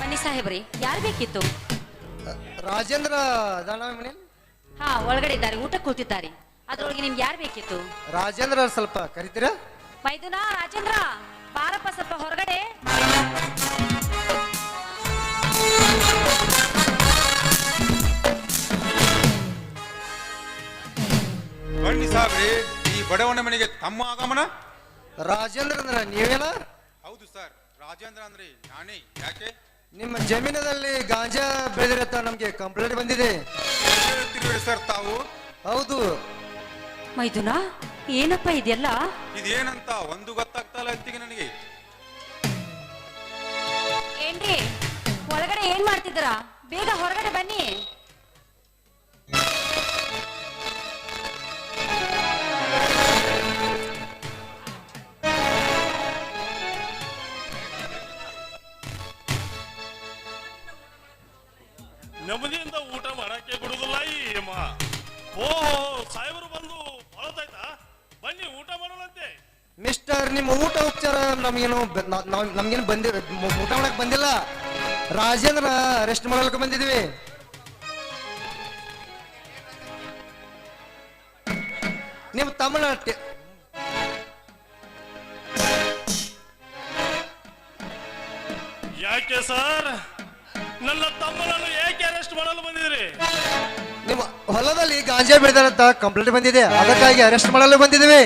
ಬನ್ನಿ ಸಾಹೇಬ್ರಿ ಯಾರು ಬೇಕಿತ್ತು? ರಾಜೇಂದ್ರ ಅದಾನ ಮನೇಲಿ ಹಾ ಒಳಗಡೆ ಇದ್ದಾರೆ ಊಟ ಕೂತಿದ್ದಾರೆ. ಅದ್ರೊಳಗೆ ನಿಮ್ಗೆ ಯಾರು ಬೇಕಿತ್ತು? ರಾಜೇಂದ್ರ ಸ್ವಲ್ಪ ಕರಿತೀರಾ? ಮೈದುನ ರಾಜೇಂದ್ರ ಬಾರಪ್ಪ ಸ್ವಲ್ಪ ಹೊರಗಡೆ. ಬನ್ನಿ ಸಾಬ್ರಿ ಈ ಬಡವನ ಮನೆಗೆ ತಮ್ಮ ಆಗಮನ? ರಾಜೇಂದ್ರ ಅಂದ್ರ ನೀವೇನ? ಹೌದು ಸರ್ ರಾಜೇಂದ್ರ ಅಂದ್ರೆ ನಾನೇ ಯಾಕೆ? ನಿಮ್ಮ ಜಮೀನದಲ್ಲಿ ಗಾಂಜಾ ಬೆಳೆದಿರತ್ತ ನಮ್ಗೆ ಕಂಪ್ಲೇಂಟ್ ಬಂದಿದೆ. ಸರ್ ತಾವು. ಹೌದು. ಮೈದುನ ಏನಪ್ಪ ಇದೆಲ್ಲ? ಇದೇನಂತ ಒಂದು ಗೊತ್ತಾಗ್ತಾ ಇಲ್ಲ ಅಂತಿಗೆ ನನಗೆ. ಏನ್ರಿ ಒಳಗಡೆ ಏನ್ ಮಾಡ್ತಿದ್ದೀರಾ? ಬೇಗ ಹೊರಗಡೆ ಬನ್ನಿ. ನಾವ್- ನಮ್ಗೇನು ಬಂದಿರ ಊಟ ಮಾಡಕ್ ಬಂದಿಲ್ಲ. ರಾಜೇಂದ್ರ ಅರೆಸ್ಟ್ ಮಾಡಲಿಕ್ಕೆ ಬಂದಿದ್ವಿ. ನೀವು ತಮಿಳ್ನಾಟ್ಯ ಯಾಕೆ ಸರ್? ನನ್ನ ತಮ್ಮನನ್ನು ಏಕೆ ಅರೆಸ್ಟ್ ಮಾಡಲು ಬಂದಿದ್ರಿ ನಿಮ್ಮ ಹೊಲದಲ್ಲಿ ಗಾಂಜಾ ಬೆಳೆದಾರಂತ ಕಂಪ್ಲೇಂಟ್ ಬಂದಿದೆ. ಅದಕ್ಕಾಗಿ ಅರೆಸ್ಟ್ ಮಾಡಲು ಬಂದಿದ್ವಿ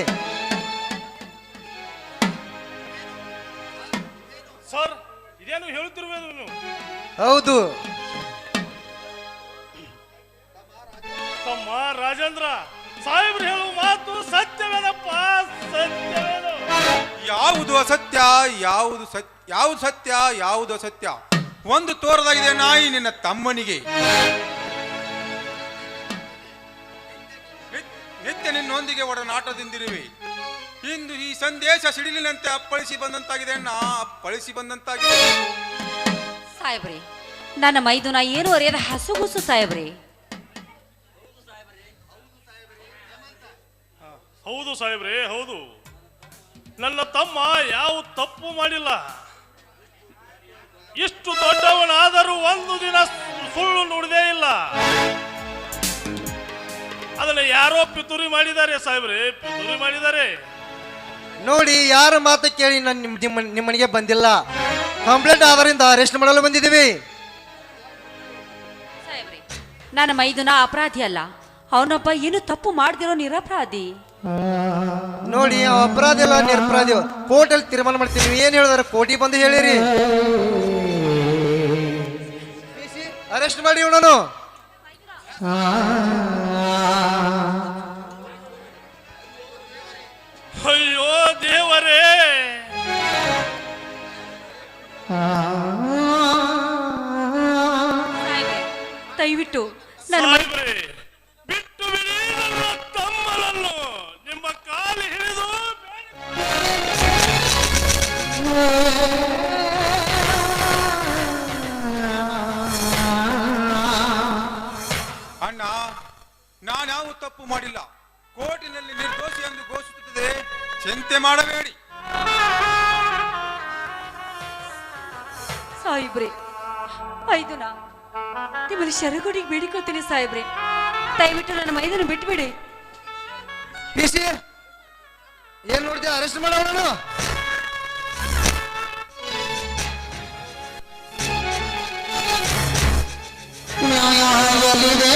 ಸರ್ ಇದೇನು ಹೇಳುತ್ತಿರುವುದು ನೀವು? ಹೌದು. ತಮ್ಮ ರಾಜೇಂದ್ರ ಸಾಹೇಬ್ರು ಹೇಳುವ ಮಾತು ಸತ್ಯವೇನಪ್ಪ? ಸತ್ಯವೇನು? ಯಾವುದು ಅಸತ್ಯ ಯಾವುದು ಸತ್ಯ ಯಾವುದು ಸತ್ಯ ಯಾವುದು ಅಸತ್ಯ? ಒಂದು ತೋರದಾಗಿದೆ ನಾಯಿ ನಿನ್ನ ತಮ್ಮನಿಗೆ. ನಿತ್- ನಿತ್ಯ ನಿನ್ನೊಂದಿಗೆ ಒಡನಾಟದಿಂದಿರುವೆ. ಇಂದು ಈ ಸಂದೇಶ ಸಿಡಿಲಿನಂತೆ ಅಪ್ಪಳಿಸಿ ಬಂದಂತಾಗಿದೆ ಅಣ್ಣ. ಅಪ್ಪಳಿಸಿ ಬಂದಂತಾಗಿದೆ. ಸಾಹೇಬ್ರಿ ನನ್ನ ಮೈದುನ ಏನು ಅರಿಯದ ಹಸುಗುಸು ಸಾಹೇಬ್ರಿ? ಹೌದು ಸಾಹೇಬ್ರೆ ಹೌದು. ನನ್ನ ತಮ್ಮ ಯಾವ ತಪ್ಪು ಮಾಡಿಲ್ಲ. ಇಷ್ಟು ದೊಡ್ಡವನಾದರೂ ಒಂದು ದಿನ ಸುಳ್ಳು ನುಡಿದೇ ಇಲ್ಲ. ಅದನ್ನ ಯಾರೋ ಪಿತೂರಿ ಮಾಡಿದ್ದಾರೆ ಸಾಹೇಬ್ರೆ ಪಿತೂರಿ ಮಾಡಿದ್ದಾರೆ. ನೋಡಿ ಯಾರ ಮಾತು ಕೇಳಿ ನಾನು ನಿಮ್ಮ ನಿಮ್ಮ ನಿಮ್ಮನಿಗೆ ಬಂದಿಲ್ಲ? ಕಂಪ್ಲೇಂಟ್ ಆಧಾರದಿಂದ ಅರೆಸ್ಟ್ ಮಾಡಲು ಬಂದಿದ್ದೀವಿ. ಸಾಹೇಬ್ರಿ ನನ್ನ ಮೈದುನ ಅಪರಾಧಿ ಅಲ್ಲ. ಅವನೊಬ್ಬ ಏನು ತಪ್ಪು ಮಾಡದಿರೋ ನಿರಪರಾಧಿ. ನೋಡಿ ಅವ ಅಪರಾಧಿ ಅಲ್ಲ ನಿರಪರಾಧಿ. ಕೋರ್ಟಲ್ಲಿ ತೀರ್ಮಾನ ಮಾಡ್ತೀವಿ. ನೀವು ಏನು ಹೇಳಿದಾರೆ? ಕೋಟಿ ಬಂದು ಹೇಳಿರಿ. ಅರೆಸ್ಟ್ ಮಾಡಿ ಇವನನ್ನು. ದಯವಿಟ್ಟು ನನ್ನ ಸಾಹೇಬ್ರೆ ಬಿಟ್ಟು ಬಿಡಿ ನನ್ನ ತಮ್ಮನನ್ನು. ನಿಮ್ಮ ಕಾಲು ಹಿಡಿದು ಅಣ್ಣ ನಾನ್ಯಾವ ತಪ್ಪು ಮಾಡಿಲ್ಲ. ಕೋರ್ಟಿನಲ್ಲಿ ನಿರ್ದೋಷಿ ಎಂದು ಘೋಷಿಸುತ್ತದೆ. ಚಿಂತೆ ಮಾಡಬೇಡಿ. ನಿಮ್ಮಲ್ಲಿ ಶರಗುಡಿಗೆ ಬೇಡಿಕೊತೀನಿ ಸಾಹೇಬ್ರೆ. ದಯವಿಟ್ಟು ನನ್ನ ಮೈದನ ಬಿಟ್ಬಿಡಿ. ಪಿ ಸಿ ಏನ್ ನೋಡ್ತೀಯ ಅರೆಸ್ಟ್ ಮಾಡೋಣ ನ್ಯಾಯಾಲಯವಿದೆ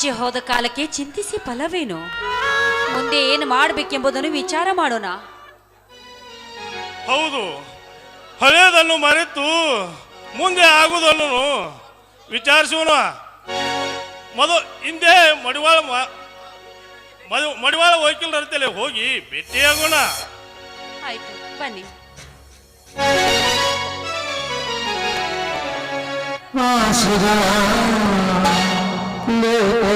ಮಿಂಚಿ ಹೋದ ಕಾಲಕ್ಕೆ ಚಿಂತಿಸಿ ಫಲವೇನು? ಮುಂದೆ ಏನು ಮಾಡಬೇಕೆಂಬುದನ್ನು ವಿಚಾರ ಮಾಡೋಣ. ಹೌದು. ಹಳೆಯದನ್ನು ಮರೆತು ಮುಂದೆ ಆಗುವುದನ್ನು ವಿಚಾರಿಸೋಣ. ಮೊದಲು ಹಿಂದೆ ಮಡಿವಾಳ ಮ- ಮದು- ಮಡಿವಾಳ ಅಂತಲೇ ಹೋಗಿ ಭೇಟಿಯಾಗೋಣ ಆಯ್ತು ಬನ್ನಿ. ಆಶೆಗಳ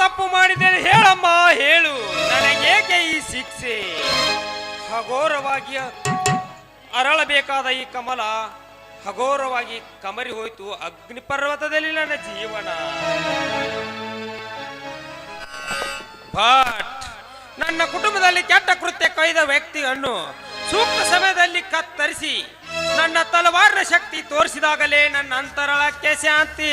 ತಪ್ಪು ಮಾಡಿದ್ದೇನೆ, ಹೇಳಮ್ಮ, ಹೇಳು. ನನಗೇಕೆ ಈ ಶಿಕ್ಷೆ? ಹಗೋರವಾಗಿ ಅರಳಬೇಕಾದ ಈ ಕಮಲ ಹಗೋರವಾಗಿ ಕಮರಿ ಹೋಯ್ತು ಅಗ್ನಿ ಪರ್ವತದಲ್ಲಿ ನನ್ನ ಜೀವನ. ಬಟ್ ನನ್ನ ಕುಟುಂಬದಲ್ಲಿ ಕೆಟ್ಟ ಕೃತ್ಯ ಕೈದ ವ್ಯಕ್ತಿಯನ್ನು ಸೂಕ್ತ ಸಮಯದಲ್ಲಿ ಕತ್ತರಿಸಿ ನನ್ನ ತಲವಾರ ಶಕ್ತಿ ತೋರಿಸಿದಾಗಲೇ ನನ್ನ ಅಂತರಾಳಕ್ಕೆ ಶಾಂತಿ.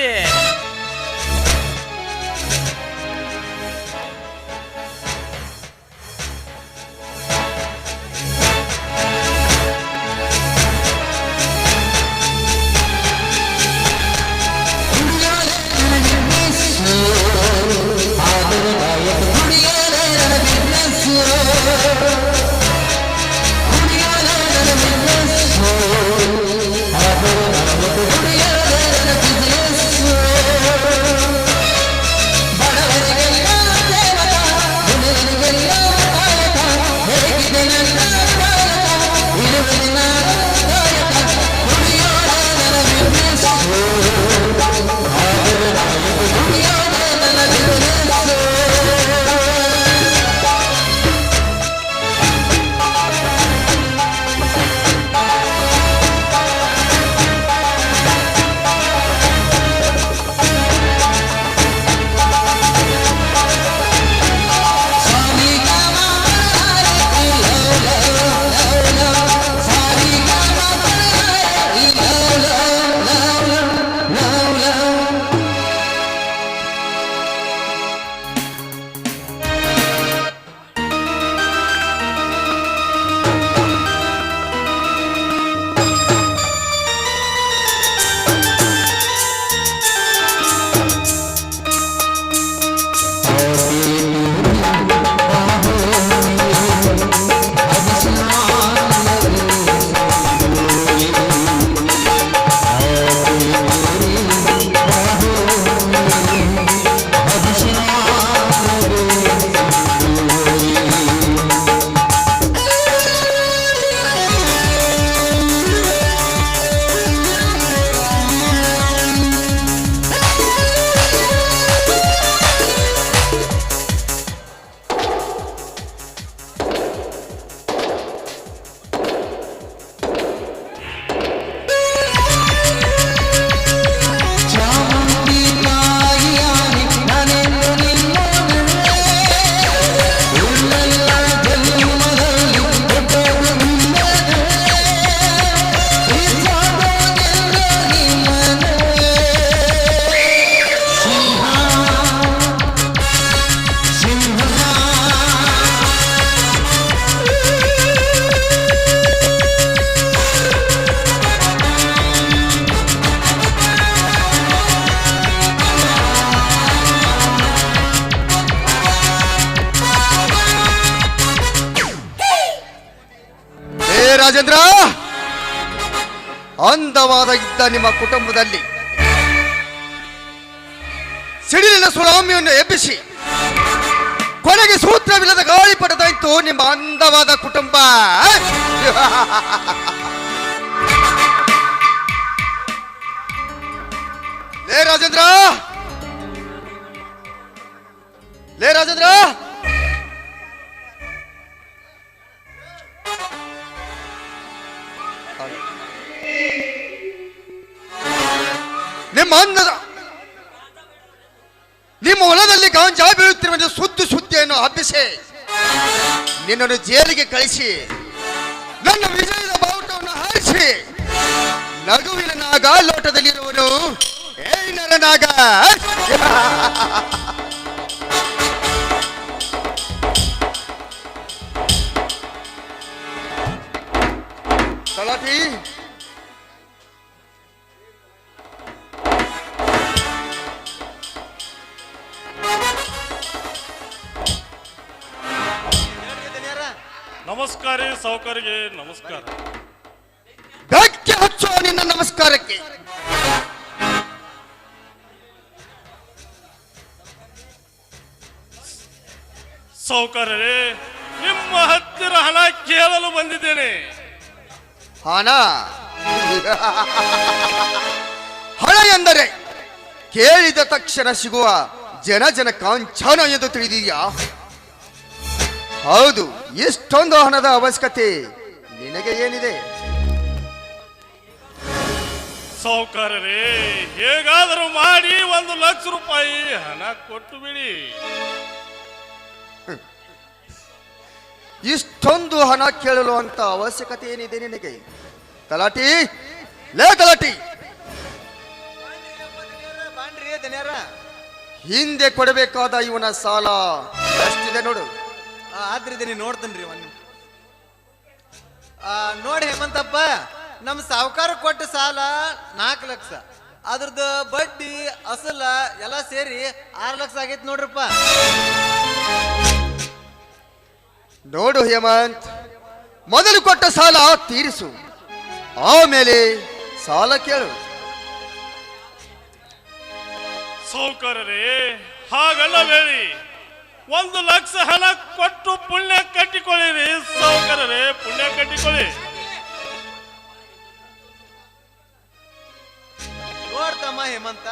ರಾಜೇಂದ್ರ! ಅಂದವಾದ ಇದ್ದ ನಿಮ್ಮ ಕುಟುಂಬದಲ್ಲಿ ಸಿಡಿಲಿನ ಸುನಾಮಿಯನ್ನು ಎಬ್ಬಿಸಿ, ಕೊನೆಗೆ ಸೂತ್ರವಿಲ್ಲದ ಗಾಳಿಪಟದಾಯ್ತು ನಿಮ್ಮ ಅಂದವಾದ ಕುಟುಂಬ. ಲೇ ರಾಜೇಂದ್ರ! ಲೇ ರಾಜೇಂದ್ರ! ನಿಮ್ಮ ಅನ್ನದ ನಿಮ್ಮ ಹೊಲದಲ್ಲಿ ಗಾಂಜಾ ಬೀಳುತ್ತಿರುವ ಸುದ್ದು ಸುದ್ದಿಯನ್ನು ಹಬ್ಬಿಸಿ. ನಿನ್ನನ್ನು ಜೈಲಿಗೆ ಕಳಿಸಿ. ನನ್ನ ವಿಜಯದ ಬಾವುಟವನ್ನು ಹಾರಿಸಿ. ನಗುವಿನ ನಾಗ ಲೋಟದಲ್ಲಿರುವನು ಏನರ ನಾಗ ಸಾವುಕಾರರೇ ನಿಮ್ಮ ಹತ್ತಿರ ಹಣ ಕೇಳಲು ಬಂದಿದ್ದೇನೆ. ಹಣ? ಹಣ ಎಂದರೆ ಕೇಳಿದ ತಕ್ಷಣ ಸಿಗುವ ಜನ ಜನ ಕಾಂಚನ ಎಂದು ತಿಳಿದೀಯಾ ಹೌದು ಇಷ್ಟೊಂದು ಹಣದ ಅವಶ್ಯಕತೆ ನಿನಗೆ ಏನಿದೆ? ಸಾಹುಕಾರರೇ ಹೇಗಾದರೂ ಮಾಡಿ ಒಂದು ಲಕ್ಷ ರೂಪಾಯಿ ಹಣ ಕೊಟ್ಟು ಬಿಡಿ. ಇಷ್ಟೊಂದು ಹಣ ಕೇಳಲು ಅಂತ ಅವಶ್ಯಕತೆ ಏನಿದೆ ನಿನಗೆ? ತಲಾಟಿ? ಲೇ ತಲಾಟಿ! ಹಿಂದೆ ಕೊಡಬೇಕಾದ ಇವನ ಸಾಲ ಅಷ್ಟಿದೆ ನೋಡು. ಆದ್ರಿ ದನಿ ನೋಡ್ತೇನ್ರಿ ಒಂದು ನೋಡಿ ಹೇಮಂತಪ್ಪ ನಮ್ಮ ಸಾವುಕಾರ ಕೊಟ್ಟ ಸಾಲ ನಾಲ್ಕು ಲಕ್ಷ. ಅದ್ರದ್ದು ಬಡ್ಡಿ, ಅಸಲ ಎಲ್ಲ ಸೇರಿ ಆರು ಲಕ್ಷ ಆಗೈತೆ ನೋಡ್ರಪ್ಪ. ನೋಡು ಹೇಮಂತ್ ಮೊದಲು ಕೊಟ್ಟ ಸಾಲ ತೀರಿಸು. ಆಮೇಲೆ ಸಾಲ ಕೇಳು. ಸೌಕರರೇ ಹಾಗಲ್ಲ ಬೇಡಿ ಒಂದು ಲಕ್ಷ ಹಣ ಕೊಟ್ಟು ಪುಣ್ಯ ಕಟ್ಟಿಕೊಳ್ಳಿರಿ. ಸೌಕರರೇ ಪುಣ್ಯ ಕಟ್ಟಿಕೊಳ್ಳಿ. ನೋಡ್ತಮ್ಮ ಹೇಮಂತ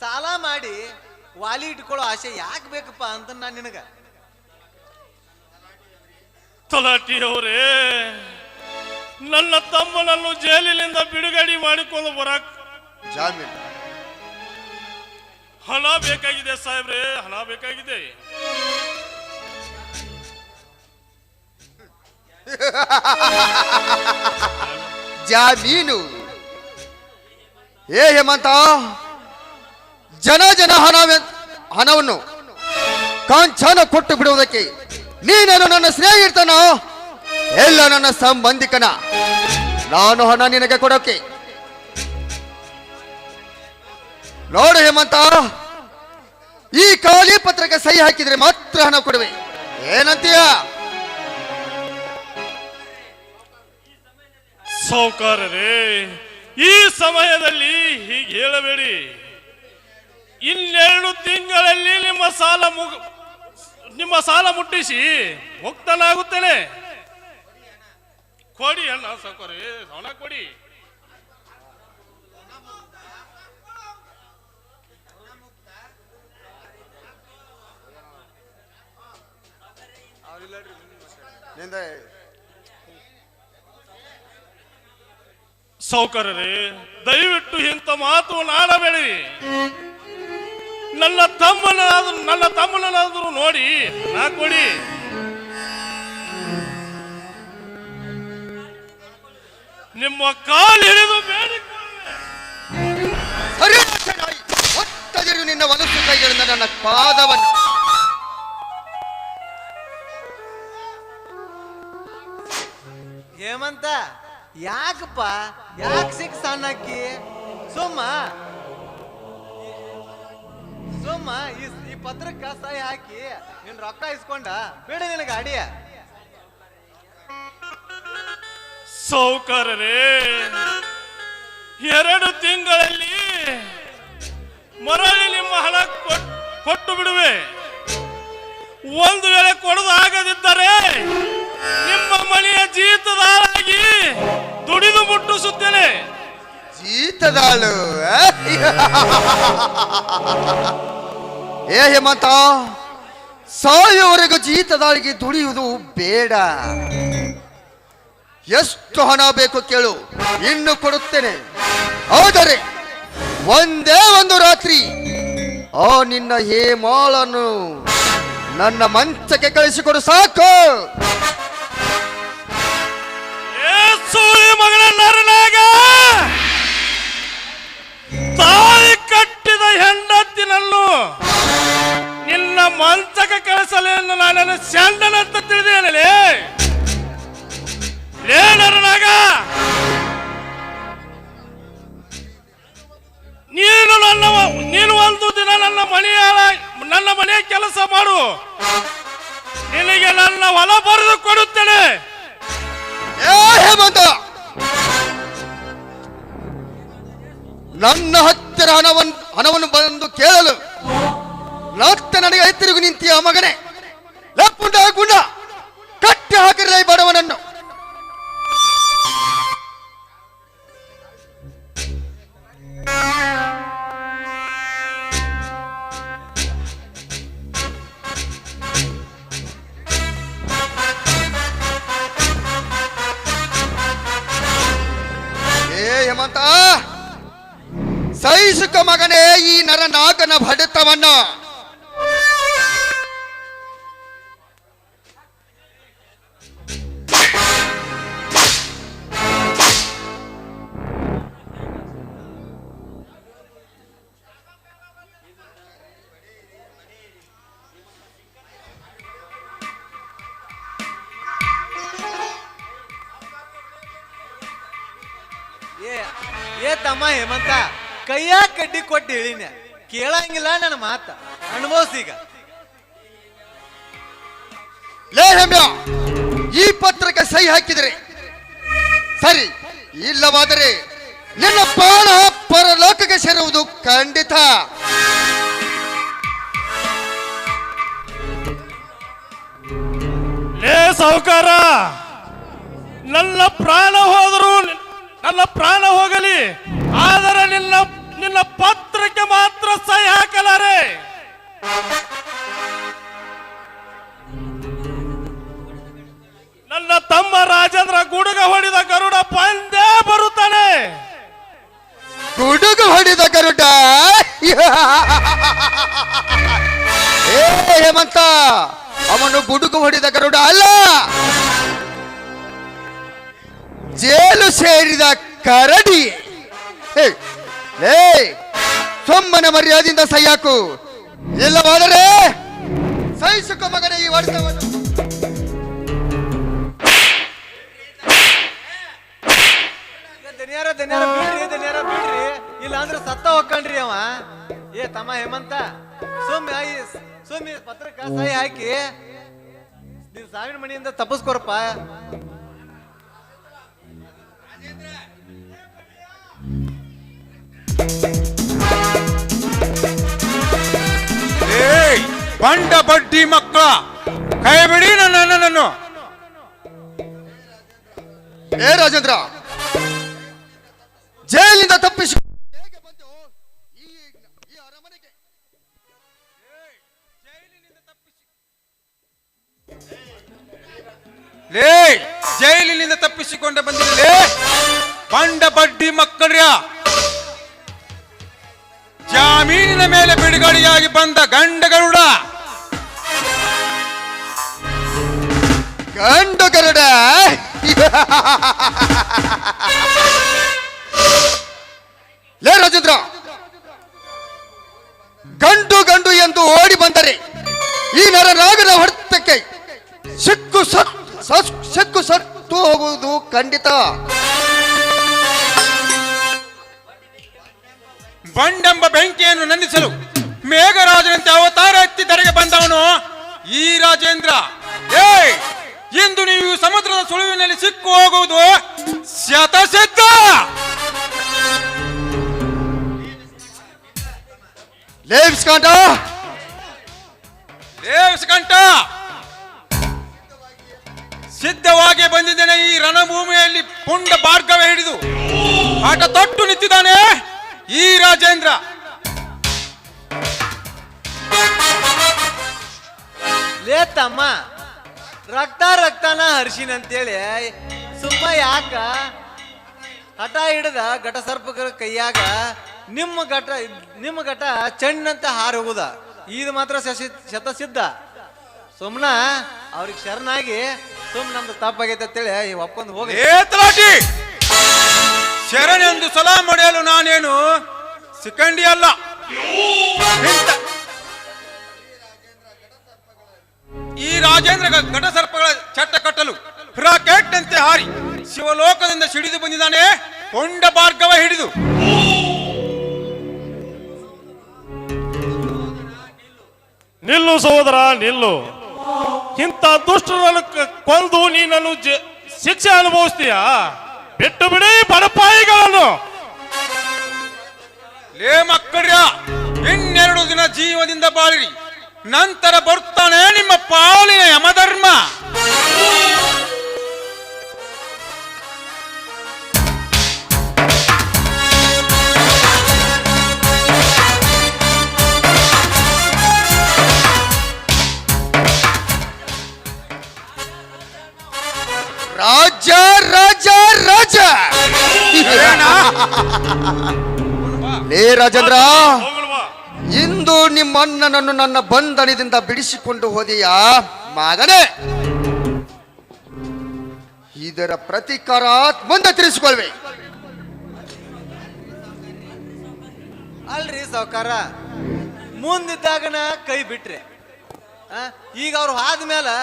ಸಾಲ ಮಾಡಿ ವಾಲಿ ಇಟ್ಕೊಳ್ಳೋ ಆಸೆ ಯಾಕೆ ಬೇಕಪ್ಪ ಅಂತ ನಾನು ನಿನಗ. ತಲಾಟಿಯವರೇ ನನ್ನ ತಮ್ಮನನ್ನು ಜೈಲಿನಿಂದ ಬಿಡುಗಡೆ ಮಾಡಿಕೊಂಡು ಬರಕ್ ಜಾಮೀನು. ಹಣ ಬೇಕಾಗಿದೆ ಸಾಹೇಬ್ರೆ ಹಣ ಬೇಕಾಗಿದೆ. ಜಾಮೀನು. ಏ ಹೇಮಂತ ಜನ ಜನ ಹಣ ಹಣವನ್ನು ಕಾಂಚನ ಕೊಟ್ಟು ಬಿಡುವುದಕ್ಕೆ ನೀನೇನು ನನ್ನ ಸ್ನೇಹಿತನ. ಎಲ್ಲ ನನ್ನ ಸಂಬಂಧಿಕನ. ನಾನು ಹಣ ನಿನಗೆ ಕೊಡೋಕೆ. ನೋಡು ಹೇಮಂತ, ಈ ಖಾಲಿ ಪತ್ರಕ್ಕೆ ಸಹಿ ಹಾಕಿದ್ರೆ ಮಾತ್ರ ಹಣ ಕೊಡುವೆ. ಏನಂತೀಯ? ಸಾವುಕಾರರೇ, ಈ ಸಮಯದಲ್ಲಿ ಹೀಗೆ ಹೇಳಬೇಡಿ. ಇನ್ನೆರಡು ತಿಂಗಳಲ್ಲಿ ನಿಮ್ಮ ಸಾಲ ಮುಗ ನಿಮ್ಮ ಸಾಲ ಮುಟ್ಟಿಸಿ ಮುಕ್ತನಾಗುತ್ತೇನೆ ಕೊಡಿ ಅಣ್ಣ ಸಕೋರಿ ಹಣ ಕೊಡಿ. ಸಾವುಕಾರರೇ ದಯವಿಟ್ಟು ಇಂಥ ಮಾತು ನಾಡಬೇಡಿ ನನ್ನ ತಮ್ಮನಾದ್ರು ನನ್ನ ತಮ್ಮನಾದ್ರು ನೋಡಿ ನಾ ಕೊಡಿ. ನಿಮ್ಮ ಕಾಲು ಹಿಡಿದು ಬೇಡಿ ಸರಿ ಚೆನ್ನಾಗಿ ಒತ್ತದಿರು ನಿನ್ನ ವಲಸು ಕೈಗಳಿಂದ ನನ್ನ ಪಾದವನ್ನು. ಹೇಮಂತ ಯಾಕಪ್ಪ ಯಾಕೆ ಸಿಕ್ ಸಣ್ಣಕ್ಕಿ? ಸುಮ್ಮ. ಸುಮ್ಮ ಈ ಈ ಪತ್ರಕ್ಕ ಸಹಿ ಹಾಕಿ ನಿನ್ ರೊಕ್ಕ ಇಸ್ಕೊಂಡ ಬೇಡ ನಿನ ಗಾಡಿ ಸೌಕರ್ಯರೇ ಎರಡು ತಿಂಗಳಲ್ಲಿ ಮರಳಿ ನಿಮ್ಮ ಹಣ ಕೊಟ್- ಕೊಟ್ಟು ಬಿಡುವೆ. ಒಂದು ವೇಳೆ ಕೊಡದು ಆಗದಿದ್ದರೆ ನಿಮ್ಮ ಮನೆಯ ಜೀತದಾರಾಗಿ ದುಡಿದು ಮುಟ್ಟಿಸುತ್ತೇನೆ. ಜೀತದಾಳು? ಏ ಹೇಮಂತ, ಸಾಯುವವರೆಗೂ ಜೀತದಾಳಿಗೆ ದುಡಿಯುವುದು ಬೇಡ. ಎಷ್ಟು ಹಣ ಬೇಕು ಕೇಳು, ಇನ್ನು ಕೊಡುತ್ತೇನೆ. ಆದರೆ, ಒಂದೇ ಒಂದು ರಾತ್ರಿ, ಆ ನಿನ್ನ ಹೇಮಾಳನ್ನು ನನ್ನ ಮಂಚಕ್ಕೆ ಕಳಿಸಿಕೊಡು ಸಾಕು. ಮಗಳ ತಾಯಿ ಕಟ್ಟಿದ ಹೆಂಡತಿನನ್ನು ನಿನ್ನ ಮಂಚಕ ನಾನು ನಾನನ್ನು ಸ್ಯಾಂಡಲ್ ಅಂತ ತಿಳಿದೇನಲ್ಲಿ ನರನಾಗ! ನೀನು ನನ್ನ ನೀನು ಒಂದು ದಿನ ನನ್ನ ಮನೆಯ ನನ್ನ ಮನೆಯ ಕೆಲಸ ಮಾಡು. ನಿನಗೆ ನನ್ನ ಹೊಲ ಬರೆದು ಕೊಡುತ್ತೇನೆ. ಹೇಮಂತ! ನನ್ನ ಹತ್ತಿರ ಹಣವನ್ನು ಹಣವನ್ನು ಬಂದು ಕೇಳಲು ಮತ್ತೆ ನನಗೆ ಎತ್ತಿರುಗು ನಿಂತಿಯ ಮಗನೇ. ಲಪ್ಪುಂಡ ಗುಂಡ. ಕಟ್ಟಿ ಹಾಕಿರಲಿ ಬಡವನನ್ನು. ಸಹಿಸುಕ ಮಗನೇ ಈ ನರನಾಗನ ಭಡಿತವನ್ನ ಕೈಯಾಗ ಕಡ್ಡಿ ಕೊಟ್ಟು ಹೇಳಿನ. ಕೇಳಂಗಿಲ್ಲ ನನ್ನ ಮಾತ. ಅನುಭವಿಸೀಗ. ಲೇ ಹೆಮ್ಯ ಈ ಪತ್ರಕ್ಕೆ ಸಹಿ ಹಾಕಿದರೆ. ಸರಿ ಇಲ್ಲವಾದರೆ ನಿನ್ನ ಪ್ರಾಣ ಪರಲೋಕಕ್ಕೆ ಸೇರುವುದು ಖಂಡಿತ. ಲೇ ಸಾಹುಕಾರ ನನ್ನ ಪ್ರಾಣ ಹೋದರೂ ನನ್ನ ಪ್ರಾಣ ಹೋಗಲಿ ಆದರೆ ನಿನ್ನ ನಿನ್ನ ಪತ್ರಕ್ಕೆ ಮಾತ್ರ ಸಹಿ ಹಾಕಲಾರೆ. ನನ್ನ ತಮ್ಮ ರಾಜೇಂದ್ರ ಗುಡುಗ ಹೊಡೆದ ಗರುಡ ಪಂದೇ ಬರುತ್ತಾನೆ. ಗುಡುಗು ಹೊಡಿದ ಗರುಡ? ಏ ಹೇಮಂತ, ಅವನು ಗುಡುಗು ಹೊಡಿದ ಗರುಡ ಅಲ್ಲ. ಜೇಲು ಸೇರಿದ ಕರಡಿ. ಲೇ ಸೊಮ್ಮನೆ ಮರ್ಯಾದೆಯಿಂದ ಹಾಕು ಇಲ್ಲವಾದರೆ ಸಹಿಸುಕ ಮಗನೇ ಈ ವರ್ಷವನ್ನು. ದನಿಯಾರ ದನಿಯಾರ, ಬಿಡ್ರಿ ದನಿಯಾರ, ಬಿಡ್ರಿ. ಇಲ್ಲ ಅಂದ್ರೆ ಸತ್ತ ಹೋಗ್ಕಂಡ್ರಿ ಅವ. ಏ, ತಮ್ಮ ಹೇಮಂತ ಸುಮ್ಮನೆ ಆಯಿ ಸುಮ್ಮನೆ ಪತ್ರಕ್ಕ ಸಹಿ ಹಾಕಿ ನೀನ್ ಸಾವಿನ ಮನೆಯಿಂದ ತಪ್ಪಿಸ್ಕೊರಪ್ಪ. ಬಂಡ ಬಡ್ಡಿ ಮಕ್ಕಳ. ಕೈ ಬಿಡಿ ನನ್ನ ಅಣ್ಣನನ್ನು. ಏ ರಾಜೇಂದ್ರ ಜೈಲಿಂದ ತಪ್ಪಿಸಿ. ಹೇಗೆ ಬಂದು ಈ ಈ ಅರಮನೆಗೆ ಲೇ ಜೈಲಿನಿಂದ ತಪ್ಪಿಸಿಕೊಂಡು ಬಂದಿರಲೇ ಬಂಡ ಬಡ್ಡಿ ಮಕ್ಕಳ್ಯ ಜಾಮೀನಿನ ಮೇಲೆ ಬಿಡುಗಡೆಯಾಗಿ ಬಂದ ಗಂಡಗರುಡ ಗಂಡು ಗರುಡ ಲೇ ರಾಜೇಂದ್ರ, ಗಂಡು ಗಂಡು ಎಂದು ಓಡಿ ಬಂದರೆ ಈ ನರನಾಗನ ಹೊಡೆತಕ್ಕೆ ಸಿಕ್ಕು ಸಿಕ್ಕು ಸತ್ತು ಹೋಗುವುದು ಖಂಡಿತ. ಬಂಡೆಂಬ ಬೆಂಕಿಯನ್ನು ನಂದಿಸಲು ಮೇಘರಾಜನಂತೆ ಅವತಾರ ಎತ್ತಿ ಧರೆಗೆ ಬಂದವನು ಈ ರಾಜೇಂದ್ರ. ಏಯ್! ಇಂದು ನೀವು ಸಮುದ್ರದ ಸುಳಿವಿನಲ್ಲಿ ಸಿಕ್ಕು ಹೋಗುವುದು ಶತಸಿದ್ಧ ಲೇವಿಸ್ಕಾಂಡ ಲೇವಿಸ್ಕಂಟ ಸಿದ್ಧವಾಗಿ ಬಂದಿದ್ದೇನೆ ಈ ರಣಭೂಮಿಯಲ್ಲಿ ಪುಂಡ ಭಾರ್ಗವ ಹಿಡಿದು. ಆಟ ತೊಟ್ಟು ನಿಂತಿದ್ದಾನೆ ಈ ರಾಜೇಂದ್ರ. ಲೇ ತಮ್ಮ ರಕ್ತ ರಕ್ತನ ಹರ್ಷಿನ ಅಂತೇಳಿ. ಸುಮ್ಮ ಯಾಕ? ಹಠ ಹಿಡ್ದ ಘಟ ಸರ್ಪಕರ ಕೈಯಾಗ ನಿಮ್ಮ ಘಟ ನಿಮ್ಮ ಘಟ ಅಂತ ಹಾರಿ ಹೋಗುದ. ಇದು ಮಾತ್ರ ಶಶಿ, ಶತಸಿದ್ಧ. ಸುಮ್ನ ಅವ್ರಿಗೆ ಶರಣಾಗಿ ಸುಮ್ ನಮ್ದು ತಪ್ಪಾಗೈತೆ ಅಂತೇಳಿ ಒಪ್ಕೊಂಡು ಹೋಗಿ ಏ ತಲಾಟಿ! ಶರಣೆಂದು ಮಡೆಯಲು ನಾನೇನು ಸಿಕಂಡಿ ಅಲ್ಲ. ರಾಜೇಂದ್ರ ಘಟ ಸರ್ಪಗಳ ಚಟ್ಟ ಕಟ್ಟಲು ರಾಕೆಟ್ ಅಂತೆ ಹಾರಿ. ಶಿವಲೋಕದಿಂದ ಸಿಡಿದು ಬಂದಿದ್ದಾನೆ. ಕೊಂಡ ಭಾರ್ಗವ ಹಿಡಿದು. ನಿಲ್ಲು ಸಹೋದರ ನಿಲ್ಲು. ಇಂತ ದುಷ್ಟರನ್ನು ಕೊಂದು ನೀನನ್ನು ಶಿಕ್ಷೆ ಅನುಭವಿಸ್ತೀಯ? ಬಿಟ್ಟು ಬಿಡಿ ಬಡಪಾಯಿಗಳನ್ನು. ಲೇ ಮಕ್ಕಳ್ಯ ಇನ್ನೆರಡು ದಿನ ಜೀವದಿಂದ ಬಾಳಿರಿ. ನಂತರ ಬರ್ತಾನೆ ನಿಮ್ಮ ಪಾಲಿನ ಯಮಧರ್ಮ ರಾಜ ರಾಜ ರಾಜ ಲೇ ರಾಜೇಂದ್ರ ಹೋಗಲ್ವಾ ಇಂದು ನಿಮ್ಮ ಅಣ್ಣನನ್ನು ನನ್ನ ಬಂಧನದಿಂದ ಬಿಡಿಸಿಕೊಂಡು ಹೋದೆಯಾ ಮಗನೇ ಇದರ ಪ್ರತಿಕಾರ ಮುಂದೆ ತಿಳಿಸಿಕೊಳ್ವೆ ಅಲ್ರಿ ಸಾವ್ಕಾರ ಮುಂದಿದ್ದಾಗನ ಕೈ ಬಿಟ್ರಿ. ಈಗ ಅವ್ರು ಆದ್ಮೇಲೆ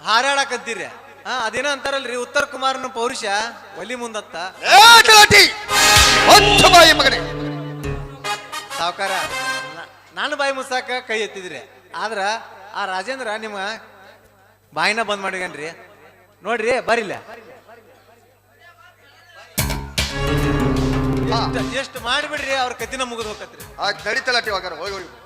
ಹಾರಾಡಕಂತೀರಿ ಹಾ ಅದೇನೋ ಅಂತಾರಲ್ರಿ ಉತ್ತರ ಕುಮಾರನ ಪೌರುಷ ಒಲಿ ಮುಂದತ್ತಿ. ಮಗನೇ. ಸಾವ್ಕಾರ. ನಾನು ಬಾಯಿ ಮುಸಾಕ ಕೈ ಎತ್ತಿದ್ರಿ. ಆದ್ರ ಆ ರಾಜೇಂದ್ರ ನಿಮ್ಮ ಬಾಯಿನ ಬಂದ್ ಮಾಡಿಗನ್ರಿ. ನೋಡ್ರಿ ಬರಿಲ್ಲ. ಎಷ್ಟು ಮಾಡಿಬಿಡ್ರಿ ಅವ್ರ ಕತ್ತಿನ ಮುಗಿದು ಹೋಗತ್ರಿ ಹೋಗಿ ಹೋಗಿ.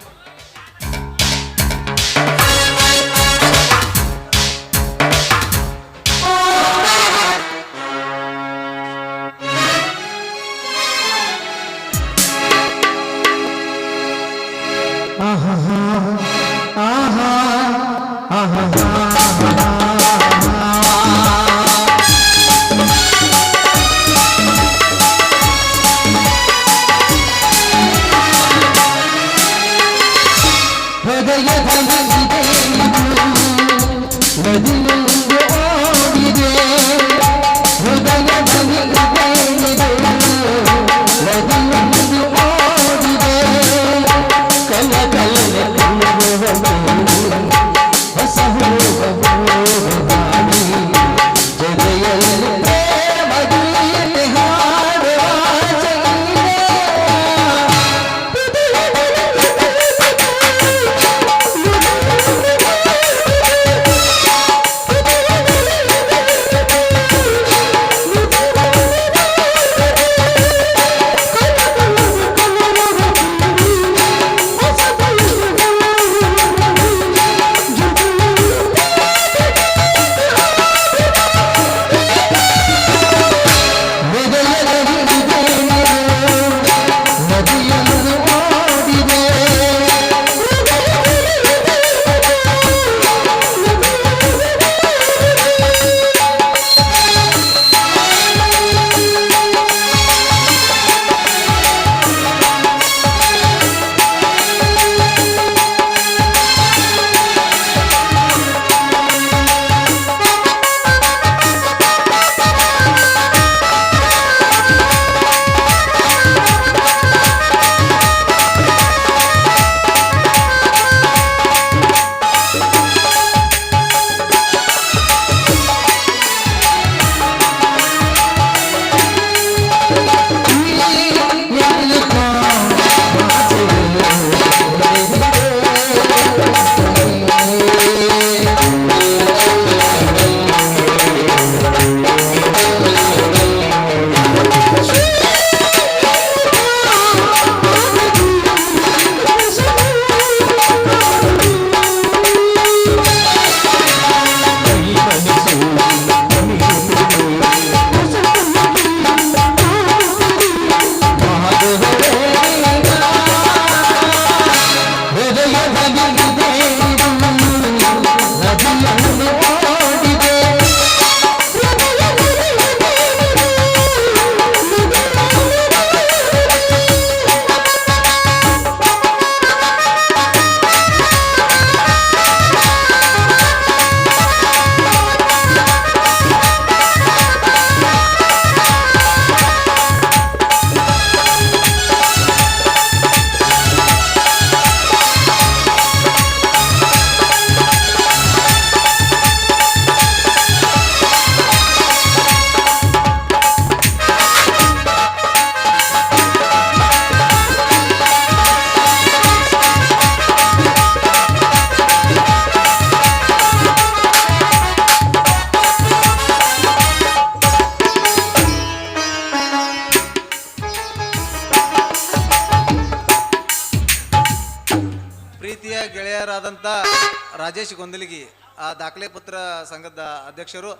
ಆ ದಾಖಲೆ ಪುತ್ರ ಸಂಘದ ಅಧ್ಯಕ್ಷರು,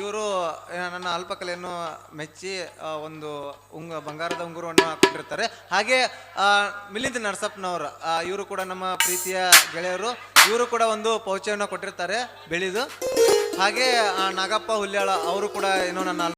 ಇವರು ನನ್ನ ಅಲ್ಪಕಲೆಯನ್ನು ಮೆಚ್ಚಿ ಒಂದು ಉಂಗ, ಬಂಗಾರದ ಉಂಗುರವನ್ನು ಕೊಟ್ಟಿರ್ತಾರೆ. ಹಾಗೆ ಮಿಲಿಂದ್ ನರಸಪ್ಪನವರು ಇವರು ಕೂಡ ನಮ್ಮ ಪ್ರೀತಿಯ ಗೆಳೆಯರು. ಇವರು ಕೂಡ ಒಂದು ಪೌಚವನ್ನು ಕೊಟ್ಟಿರ್ತಾರೆ, ಬೆಳೆದು. ಹಾಗೆ ನಾಗಪ್ಪ ಹುಲ್ಯಾಳ, ಅವರು ಕೂಡ ಏನೋ ನನ್ನ